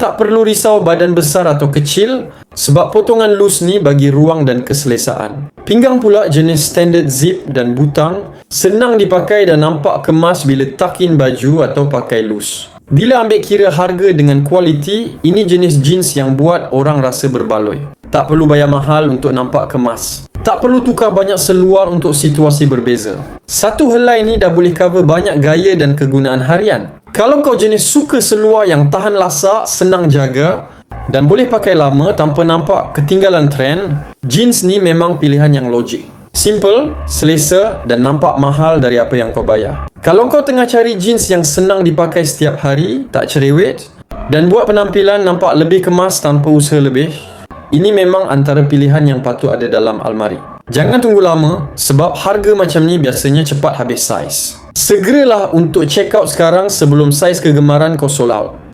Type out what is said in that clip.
Tak perlu risau badan besar atau kecil sebab potongan loose ni bagi ruang dan keselesaan. Pinggang pula jenis standard zip dan butang senang dipakai dan nampak kemas bila tuck in baju atau pakai loose. Bila ambil kira harga dengan kualiti, ini jenis jeans yang buat orang rasa berbaloi. Tak perlu bayar mahal untuk nampak kemas. Tak perlu tukar banyak seluar untuk situasi berbeza. Satu helai ni dah boleh cover banyak gaya dan kegunaan harian. Kalau kau jenis suka seluar yang tahan lasak, senang jaga dan boleh pakai lama tanpa nampak ketinggalan trend, jeans ni memang pilihan yang logik. Simple, selesa dan nampak mahal dari apa yang kau bayar. Kalau kau tengah cari jeans yang senang dipakai setiap hari, tak cerewet dan buat penampilan nampak lebih kemas tanpa usaha lebih, ini memang antara pilihan yang patut ada dalam almari. Jangan tunggu lama sebab harga macam ni biasanya cepat habis saiz. Segeralah untuk check out sekarang sebelum saiz kegemaran kau sold out.